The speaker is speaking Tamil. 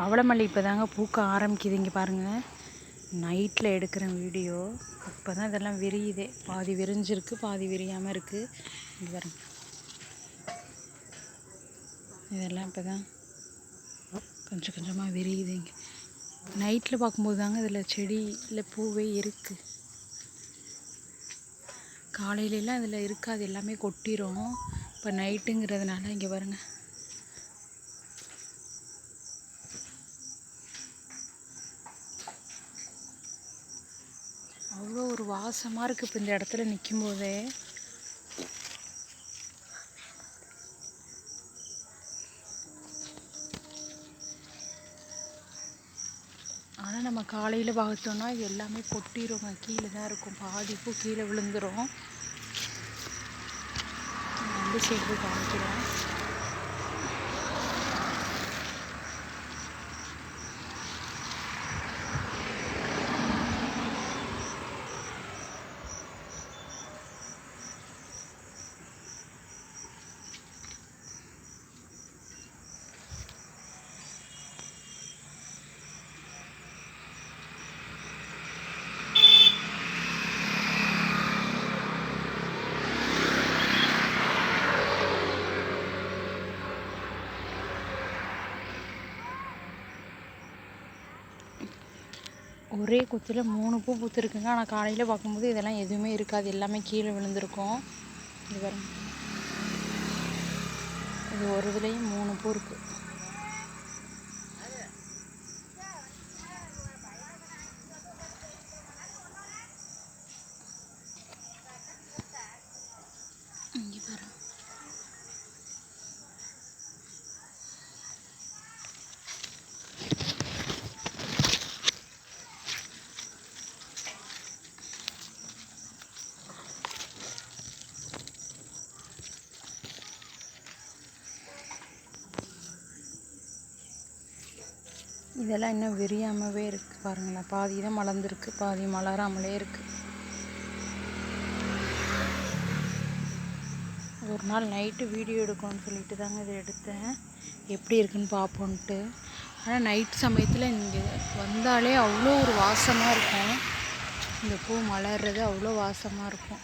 பவளமல்லி இப்போ தாங்க பூக்க ஆரம்பிக்குது. இங்கே பாருங்கள் நைட்டில் எடுக்கிற வீடியோ. இப்போ தான் இதெல்லாம் விரியுதே. பாதி விரிஞ்சிருக்கு பாதி விரியாமல் இருக்குது இங்கே பாருங்க. இதெல்லாம் இப்போ தான் கொஞ்சம் கொஞ்சமாக விரியுது இங்கே. நைட்டில் பார்க்கும்போது தாங்க இதில் செடி இல்லை பூவே இருக்குது காலையிலலாம் இதில் இருக்காது. எல்லாமே கொட்டிடும் இப்போ நைட்டுங்கிறதுனால இங்கே பாருங்கள் அவ்வளோ ஒரு வாசமாக இருக்குது இப்போ இந்த இடத்துல நிற்கும் போதே ஆனால் நம்ம காலையில் பார்த்தோன்னா இது எல்லாமே கொட்டிடுங்க கீழே தான் இருக்கும் பாதிப்பும் கீழே விழுந்துடும் வந்து சேர்ந்து காமிக்கிறேன். ஒரே குத்தில் மூணு பூ பூத்துருக்குங்க. ஆனால் காலையில் பார்க்கும்போது இதெல்லாம் எதுவுமே இருக்காது. எல்லாமே கீழே விழுந்திருக்கும். இது பாருங்க. இது ஒரு இதுலேயும் மூணு பூ இருக்குது இதெல்லாம் இன்னும் விரியாமவே இருக்குது பாருங்களேன். பாதி தான் மலர்ந்துருக்கு பாதி மலராமலே இருக்குது ஒரு நாள் நைட்டு வீடியோ எடுக்கணும்னு சொல்லிட்டு தாங்க இதை எடுத்தேன். எப்படி இருக்குன்னு பார்ப்போன்ட்டு. ஆனால் நைட் சமயத்தில் இங்கே வந்தாலே அவ்வளோ ஒரு வாசமாக இருக்கும். இந்த பூ மலர்றது அவ்வளோ வாசமாக இருக்கும்.